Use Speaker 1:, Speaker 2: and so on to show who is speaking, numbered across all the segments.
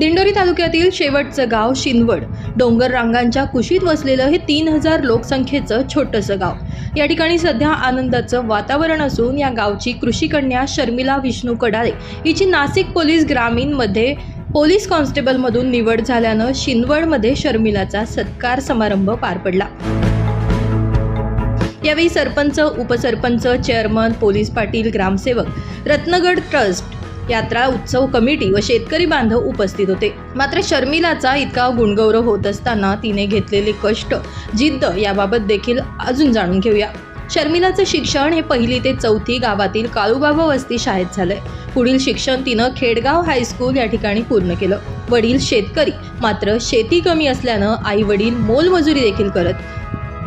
Speaker 1: दिंडोरी तालुक्यातील शेवटचं गाव शिनवड डोंगर रांगांच्या कुशीत वसलेलं हे तीन हजार लोकसंख्येचं छोटंसं गाव. या ठिकाणी सध्या आनंदाचं वातावरण असून या गावची कृषीकन्या शर्मिला विष्णू कडाळे हिची नाशिक पोलीस ग्रामीणमध्ये पोलीस कॉन्स्टेबलमधून निवड झाल्यानं शिनवडमध्ये शर्मिलाचा सत्कार समारंभ पार पडला. यावेळी सरपंच उपसरपंच चेअरमन पोलीस पाटील ग्रामसेवक रत्नगड ट्रस्ट यात्रा उत्सव कमिटी व शेतकरी बांधव उपस्थित होते. मात्र शर्मिलाचा इतका गुणगौरव होत असताना तिने घेतलेले कष्ट जिद्द याबाबत देखील अजून जाणून घेऊया. शर्मिलाचं शिक्षण हे पहिली ते चौथी गावातील काळूबाबा वस्ती शाळेत झालंय. पुढील शिक्षण तिनं खेडगाव हायस्कूल या ठिकाणी पूर्ण केलं. वडील शेतकरी मात्र शेती कमी असल्यानं आई वडील मोलमजुरी देखील करत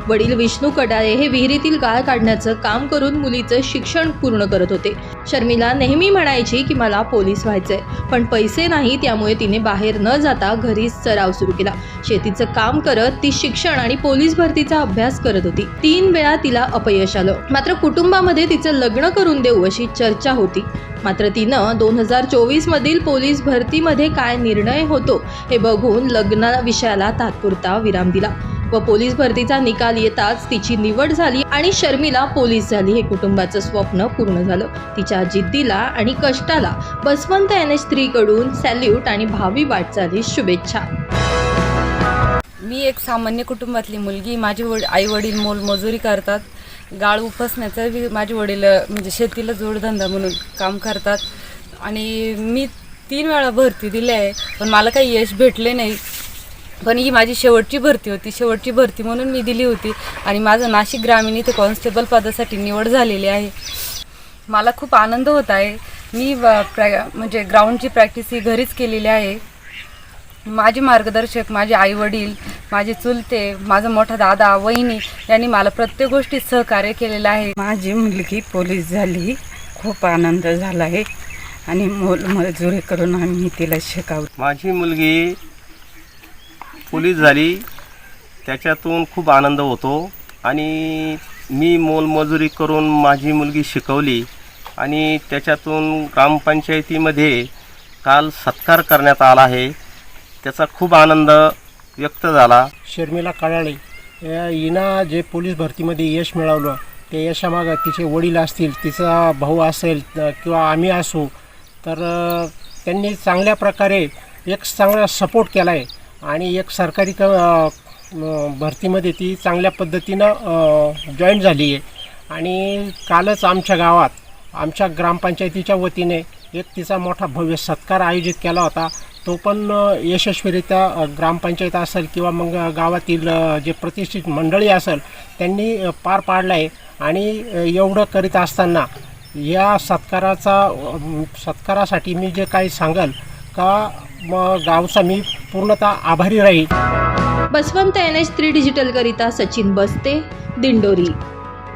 Speaker 1: वडील विष्णू कडाळे हे विहिरीतील गाळ काढण्याचं काम करून मुलीचं शिक्षण पूर्ण करत होते. शर्मिला नेहमी म्हणायची की मला पोलीस व्हायचंय. पण पैसे नाही त्यामुळे तिने बाहेर न जाता घरीच सराव सुरू केला. शेतीचं काम करत ती शिक्षण आणि पोलीस भरतीचा अभ्यास करत होती. तीन वेळा तिला अपयश आलं. मात्र कुटुंबामध्ये तिचं लग्न करून देऊ अशी चर्चा होती. मात्र तिनं दोन हजार चोवीस मधील पोलीस भरतीमध्ये काय निर्णय होतो हे बघून लग्न विषयाला तात्पुरता विराम दिला. व पोलीस भरतीचा निकाल येताच तिची निवड झाली आणि शर्मिला पोलीस झाली. हे कुटुंबाचं स्वप्न पूर्ण झालं. तिच्या जिद्दीला आणि कष्टाला बसवंत एन एच कडून सॅल्यूट आणि भावी वाटचाली शुभेच्छा.
Speaker 2: मी एक सामान्य कुटुंबातली मुलगी. माझे वड आई वडील मोल मजुरी करतात. गाळ उपसण्याचं माझे वडील म्हणजे शेतीला जोडधंदा म्हणून काम करतात. आणि मी तीन वेळा भरती दिली आहे पण मला काही यश भेटले नाही. पण ही माझी शेवटची भरती होती. शेवटची भरती म्हणून मी दिली होती. आणि माझं नाशिक ग्रामीण इथे कॉन्स्टेबल पदासाठी निवड झालेली आहे. मला खूप आनंद होत आहे. मी प्रॅ म्हणजे ग्राउंडची प्रॅक्टिस ही घरीच केलेली आहे. माझे मार्गदर्शक माझे आई वडील माझे चुलते माझा मोठा दादा वहिनी यांनी मला प्रत्येक गोष्टीत सहकार्य केलेलं आहे.
Speaker 3: माझी मुलगी पोलीस झाली. खूप आनंद झाला आहे. आणि मोल मजुरी करून आम्ही तिला शिकवलं.
Speaker 4: माझी मुलगी पोलीस झाली. त्याच्यातून खूप आनंद होतो. आणि मी मोलमजुरी करून माझी मुलगी शिकवली. आणि त्याच्यातून ग्रामपंचायतीमध्ये काल सत्कार करण्यात आला आहे. त्याचा खूप आनंद व्यक्त झाला.
Speaker 5: शर्मिला कळाळे या हिनं जे पोलीस भरतीमध्ये यश मिळवलं ते यशामागं तिचे वडील असतील तिचा भाऊ असेल किंवा आम्ही असू तर त्यांनी चांगल्या प्रकारे एक चांगला सपोर्ट केला आहे आणि एक सरकारी क भरतीमध्ये ती चांगल्या पद्धतीनं जॉईन झाली आहे. आणि कालच आमच्या गावात आमच्या ग्रामपंचायतीच्या वतीने एक तिचा मोठा भव्य सत्कार आयोजित केला होता. तो पण यशस्वीरित्या ग्रामपंचायत असेल किंवा मग गावातील जे प्रतिष्ठित मंडळी असेल त्यांनी पार पाडला आहे. आणि एवढं करीत असताना या सत्काराचा सत्कारासाठी मी जे काही सांगाल का मग गावचा मी पूर्णतः आभारी राहील?
Speaker 1: बसवंत एन एच थ्री डिजिटलकरिता सचिन बसते दिंडोरी.